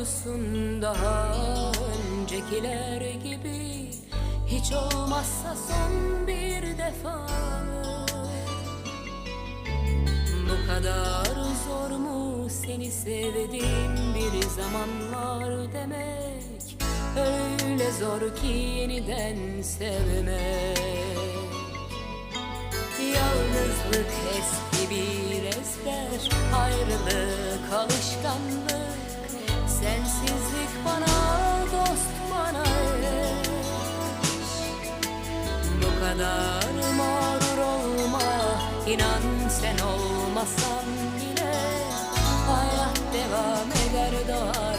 olsun daha öncekiler gibi. Hiç olmazsa son bir defa. Bu kadar zor mu seni sevdiğim bir zamanlar demek? Öyle zor ki yeniden sevmek. Yalnızlık eski bir ezber Ayrılık alışkanlık yanar mağrur olma İnan sen olmasan bile Hayat devam eder doğar.